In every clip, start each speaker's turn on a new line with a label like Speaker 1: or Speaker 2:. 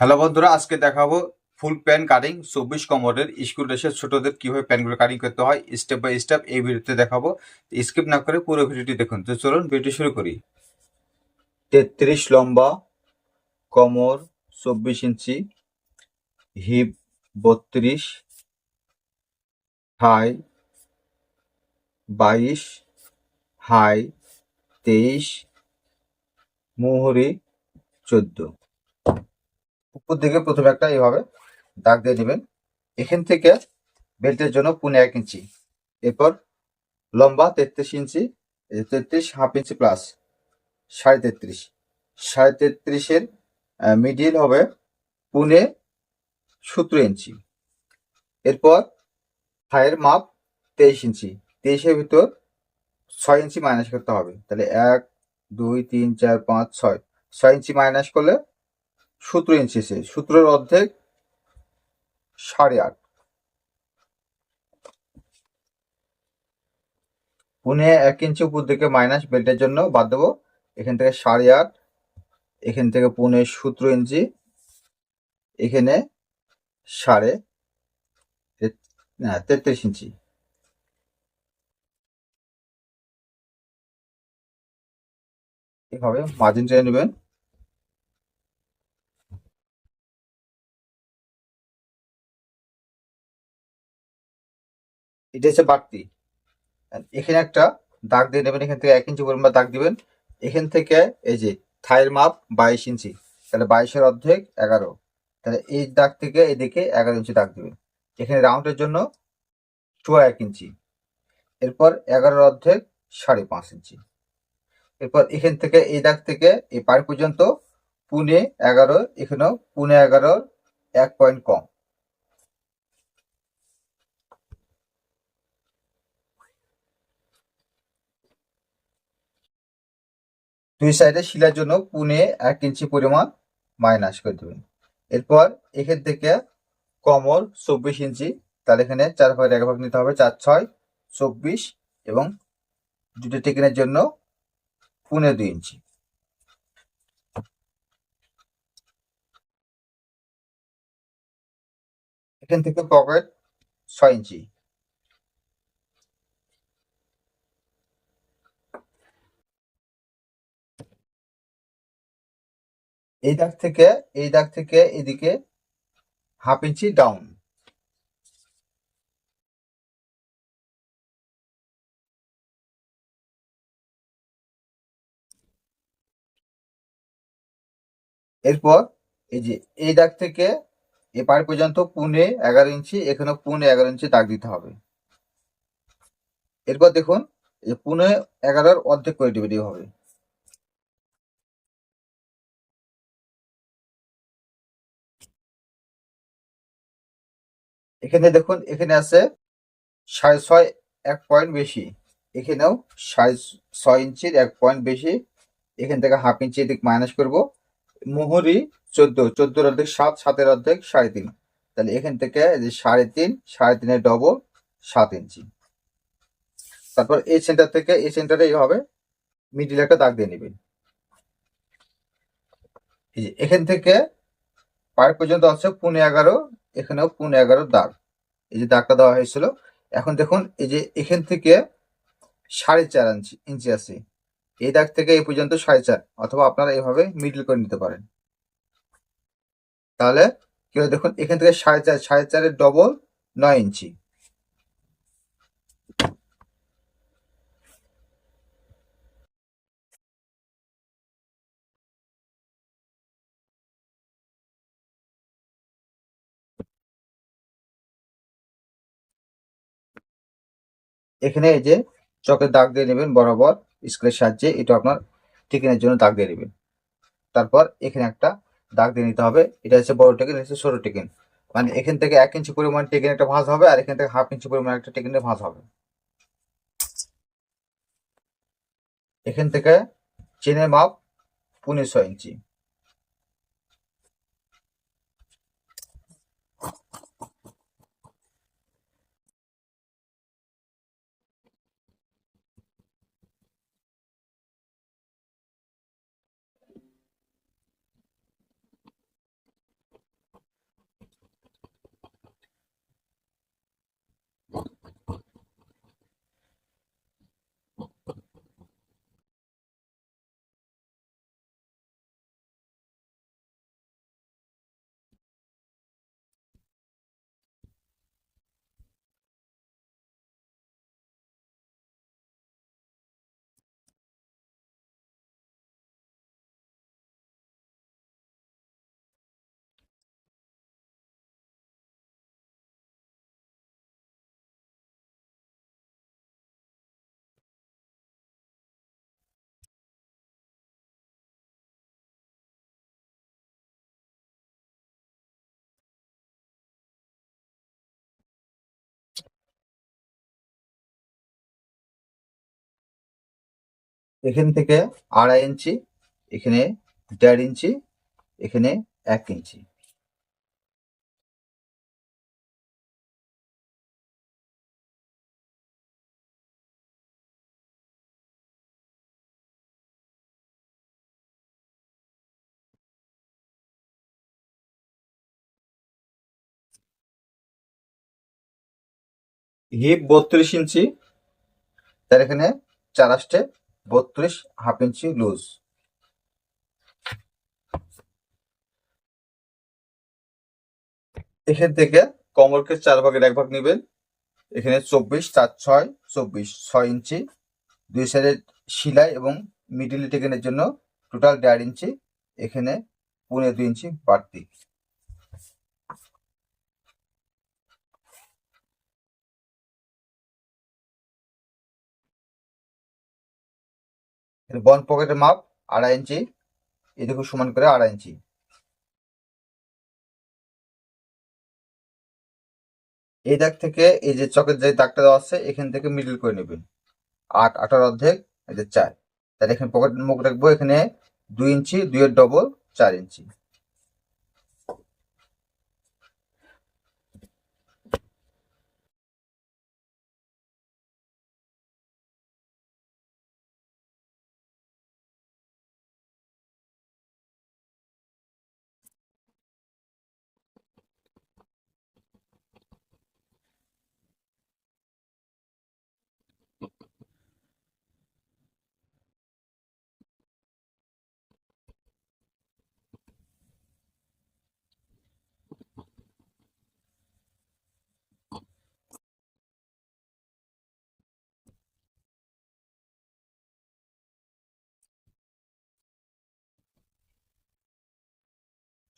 Speaker 1: Hello বন্ধুরা, আজকে দেখাবো ফুল প্যান কাটিং চব্বিশ কমরের স্কুল ড্রেসের ছোটদের কীভাবে প্যানগুলো কাটিং করতে হয় স্টেপ বাই স্টেপ এই ভিডিওতে দেখাবো। স্কিপ না করে পুরো ভিডিওটি দেখুন। তো চলুন ভিডিও শুরু করি। তেত্রিশ লম্বা কমর চব্বিশ ইঞ্চি হিপ বত্রিশ হাই বাইশ হাই তেইশ, মুহুরি চোদ্দ। উপর দিকে প্রথমে একটা এইভাবে দাগ দিয়ে নেবেন এখান থেকে বেল্টের জন্য পুনে এক ইঞ্চি। এরপর লম্বা তেত্রিশ ইঞ্চি তেত্রিশ, হাফ ইঞ্চি প্লাস সাড়ে তেত্রিশ। সাড়ে তেত্রিশের মিডিল হবে পুনে সতেরো ইঞ্চি। এরপর থায়ের মাপ তেইশ ইঞ্চি। তেইশের ভিতর ছয় ইঞ্চি মাইনাস করতে হবে। তাহলে এক, দুই, তিন, চার, পাঁচ, ছয়। ছয় ইঞ্চি মাইনাস করলে সতেরো ইঞ্চি সে সতেরোর অর্ধেক সাড়ে আট। পুনে এক ইঞ্চি উপর দিকে মাইনাস বেল্টের জন্য বাদ দেবো। এখান থেকে সাড়ে আট, এখান থেকে পুনে সতেরো ইঞ্চি, এখানে সাড়ে তেত্রিশ ইঞ্চি। এভাবে মার্জিন টেনে নেবেন। এটা হচ্ছে বাড়তি এখানে একটা দাগ দিয়ে নেবেন, এখান থেকে এক ইঞ্চি পরিমাণ দাগ দিবেন। এখান থেকে এই যে থাইয়ের মাপ বাইশ ইঞ্চি, তাহলে বাইশের অর্ধেক এগারো। তাহলে এই দাগ থেকে এদিকে এগারো ইঞ্চি দাগ দিবেন। এখানে রাউন্ডের জন্য চুয়া এক ইঞ্চি। এরপর এগারোর অর্ধেক সাড়ে পাঁচ ইঞ্চি। এরপর এখান থেকে এই দাগ থেকে এই পাড়ি পর্যন্ত পুনে এগারো, এখানেও পুনে এগারোর এক পয়েন্ট কম। দুই সাইডে শিলার জন্য পুনে এক ইঞ্চি পরিমাণ মাইনাস করে দেবেন। এরপর এখান থেকে কমর চব্বিশ ইঞ্চি, তাহলে এখানে চার ভাগের এক ভাগ নিতে হবে, চার, ছয়, চব্বিশ এবং দুটো টেকিনের জন্য পুনে দুই ইঞ্চি। এখান থেকে পকেট ছয় ইঞ্চি। এই দাগ থেকে, এই দাগ থেকে এদিকে হাফ ইঞ্চি ডাউন এরপর এই যে এই দাগ থেকে এপার পর্যন্ত পুনে এগারো ইঞ্চি, এখানে পুনে এগারো ইঞ্চি দাগ দিতে হবে। এরপর দেখুন পুনে এগারোর অর্ধেক করে দেবে হবে। এখানে দেখুন, এখানে আছে সাড়ে ছয়, এক পয়েন্ট বেশি। এখানেও সাড়ে ছয় ইঞ্চির এক পয়েন্ট বেশি। এখান থেকে হাফ ইঞ্চি এদিক মাইনাস করব। মুহুরি চোদ্দ, চোদ্দোর অর্ধেক সাত, সাতের অর্ধেক সাড়ে তিন। তাহলে এখান থেকে যে সাড়ে তিন, সাড়ে তিনের ডবল সাত ইঞ্চি। তারপর এই সেন্টার থেকে এই সেন্টারে এইভাবে মিডিল একটা দাগ দিয়ে নেবেন। এখান থেকে পায়ের পর্যন্ত আছে পুনে এগারো এখানেও পুনে এগারো দাগ। এই যে দাগটা দেওয়া হয়েছিল, এখন দেখুন এই যে এখান থেকে সাড়ে চার ইঞ্চি ইঞ্চি আছে। এই দাগ থেকে এই পর্যন্ত সাড়ে চার, অথবা আপনারা এইভাবে মিডল করে নিতে পারেন। তাহলে কি দেখুন, এখান থেকে সাড়ে চার, সাড়ে চারের ডবল নয় ইঞ্চি। এখানে এই যে চকের দাগ দিয়ে নেবেন বরাবর স্কেলের সাহায্যে এটা আপনার টিকেনের জন্য দাগ দিয়ে নেবেন। তারপর এখানে একটা দাগ দিয়ে নিতে হবে, এটা হচ্ছে বড় টেকেন হচ্ছে ছোট টেকেন। মানে এখান থেকে এক ইঞ্চি পরিমাণ টেকেন একটা ভাঁজ হবে, আর এখান থেকে হাফ ইঞ্চি পরিমাণ একটা টেকেনের ভাঁজ হবে। এখান থেকে চেনের মাপ ছয় ইঞ্চি। এখান থেকে আড়াই ইঞ্চি, এখানে দেড় ইঞ্চি, এখানে এক ইঞ্চি। হিপ বত্রিশ ইঞ্চি, তার এখানে চার আসটে বত্রিশ হাফ ইঞ্চি লুজ এখান থেকে কমরকে চার ভাগের এক ভাগ নেবেন। এখানে চব্বিশ, চার, ছয়, চব্বিশ, ছয় ইঞ্চি। দুই সাইডের সিলাই এবং মিডিল টেকেনের জন্য টোটাল দেড় ইঞ্চি। এখানে পনেরো দুই ইঞ্চি বাড়তি। বন পকেটের মাপ আড়াই ইঞ্চি, এদিকে সমান করে আড়াই ইঞ্চি। এই দাগ থেকে এই যে চকের যে দাগটা দেওয়া আছে, এখান থেকে মিডল করে নেবেন। আট আটার অর্ধেক এদের চার। তাহলে এখানে পকেট মুখ রাখব এখানে দুই ইঞ্চি, দুইয়ের ডবল চার ইঞ্চি।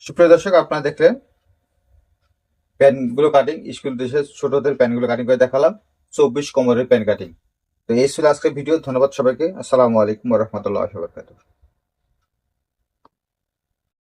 Speaker 1: সুপ্রিয় দর্শক, আপনারা দেখলেন প্যান্টগুলো কাটিং স্কুল দেশের ছোটদের প্যান্টগুলো কাটিং করে দেখালাম, চব্বিশ কোমরের প্যান কাটিং তো এই ছিল আজকের ভিডিও ধন্যবাদ সবাইকে। আসসালামু আলাইকুম রহমতুল্লাহ বরকাতুহ।